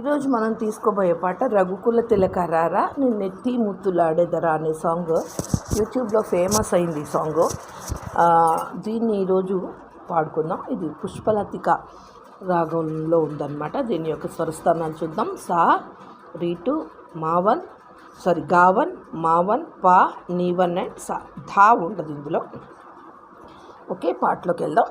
ఈరోజు మనం తీసుకోబోయే పాట రఘుకుల తిలకరారా నేను నెత్తి ముత్తులాడేదరా అనే సాంగ్. యూట్యూబ్లో ఫేమస్ అయింది ఈ సాంగ్. దీన్ని ఈరోజు పాడుకుందాం. ఇది పుష్పలతిక రాగంలో ఉందన్నమాట. దీని యొక్క స్వరస్థానాలు చూద్దాం. సా రీటు మావన్ సారీ గావన్ మావన్ పా నీవన్ అండ్ సా ధా ఉంటుంది ఇందులో. ఓకే పాటలోకి వెళ్దాం.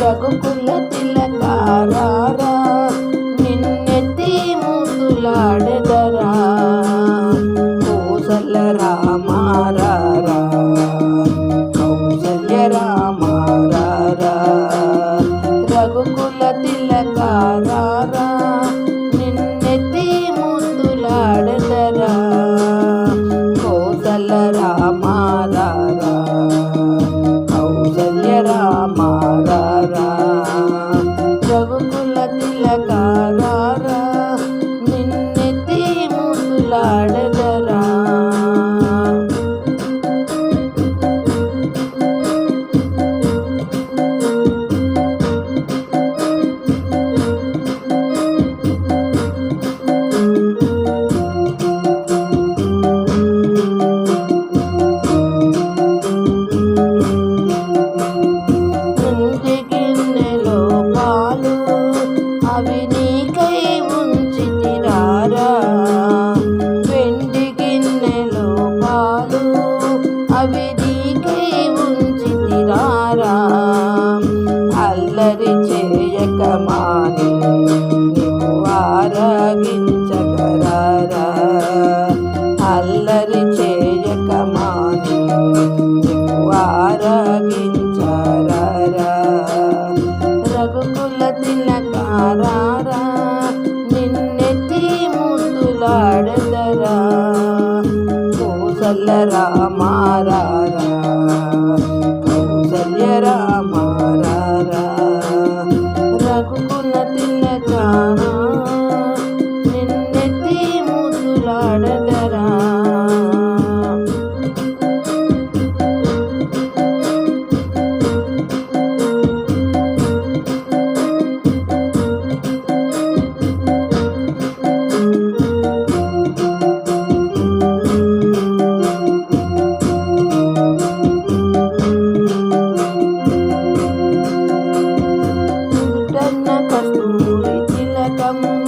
రఘుకుల తిలకారారా నిన్నెత్తి ముద్దులాడెదరా కోసల రామారా కౌసల్య రామారా రఘుకుల తిలకారారా. కౌసల్య రామారారా కౌసల్య రామారారా రఘుకుల తిలకారా తిలకం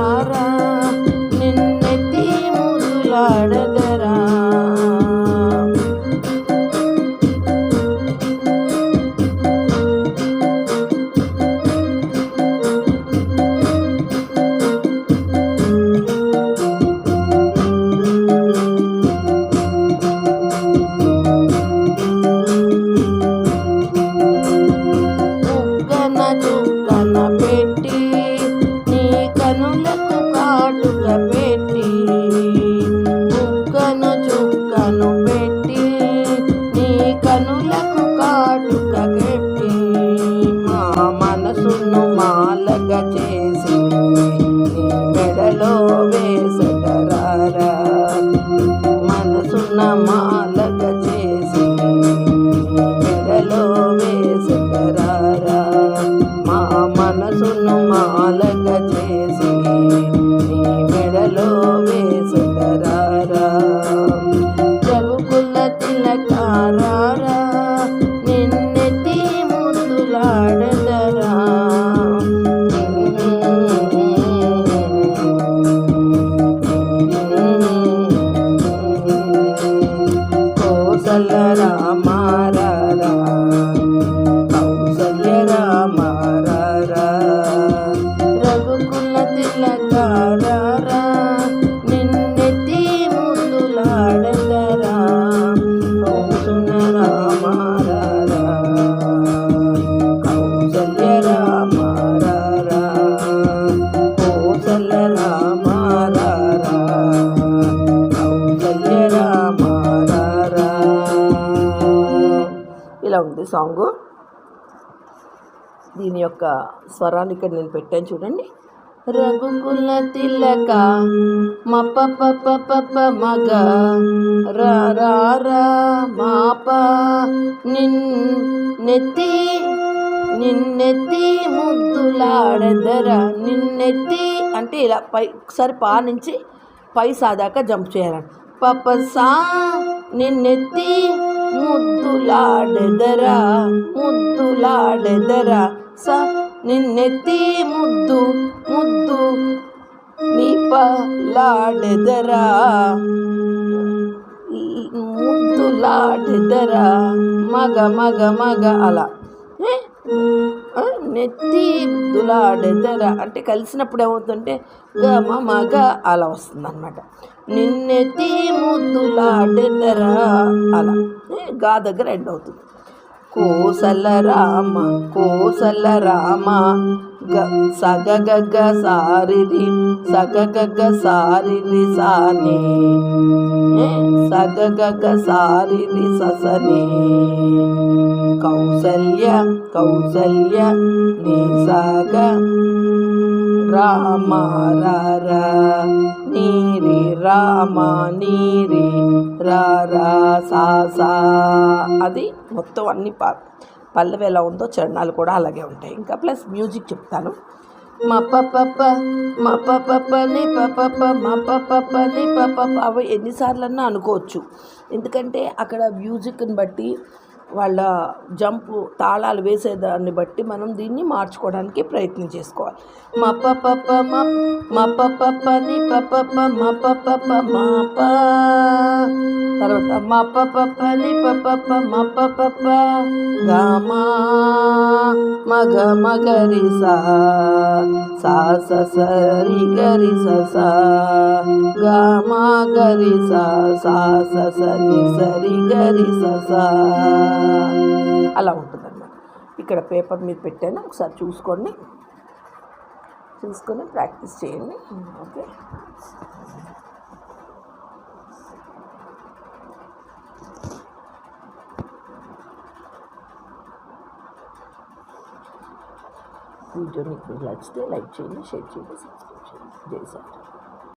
ఆటలాడారా ఇలా ఉంది సాంగు. దీని యొక్క స్వరాన్ని ఇక్కడ నేను పెట్టాను చూడండి. రఘుకుల తిలక మప పప పప మగ. రా మాప నిన్ నెత్తి నిన్నెత్తి నిన్నెత్తి నిన్నెత్తి అంటే ఇలా పై ఒకసారి పా నుంచి పై సాదాకా జంప్ చేయాలి పప సా నిన్నెత్తి ముద్దులాడెదరా. ముద్దులాడెదరా. స నిన్నెత్తి ముద్దు ముద్దు నీపలాడెదరా? ముద్దులాడెదరా? మగ మగ మగ అలా. నెత్తి ముద్దులాడెదరా? అంటే కలిసినప్పుడు ఏమవుతుంటే గమ మగ అలా వస్తుంది అనమాట నిన్నెత్తి ముద్దులాడెదరా? అలా. గా దగ్గర ఎండ్ అవుతుంది. కోసల రామ కోసల రామ. గ సగ గగ సారిరి సగ గగ సారిరి సాని. ఏ, సగ గగ సారిరి ససని. కౌసల్య కౌసల్య నీ సగ రామ రార నీరి రామ నీరి రా సా. అది మొత్తం అన్ని ప పల్లవి ఎలా ఉందో చరణాలు కూడా అలాగే ఉంటాయి ఇంకా ప్లస్ మ్యూజిక్ చెప్తాను మా పప్ప మా పప్ప ని పప్ప మా పప్ప ని పప్ప అవి ఎన్నిసార్లన్నా అనుకోవచ్చు ఎందుకంటే అక్కడ మ్యూజిక్ని బట్టి వాళ్ళ జంపు తాళాలు వేసేదాన్ని బట్టి మనం దీన్ని మార్చుకోవడానికి ప్రయత్నం చేసుకోవాలి మా పప్ప మా మా పప్ప ని పప్ప పప్ప మా ప తర్వాత మా పప్ప ని పప్ప మా పప్ప గామా మగ మగరి సా సా స సరి గరి స సా గామా గరి సా సా స సరి సరి గరి స సా అలా ఉంటుందన్నమాట. ఇక్కడ పేపర్ మీద పెట్టాను ఒకసారి చూసుకోండి. చూసుకొని ప్రాక్టీస్ చేయండి. ఓకే. వీడియో మీకు నచ్చితే లైక్ చేయండి షేర్ చేయండి సబ్స్క్రైబ్ చేయండి. జై సార్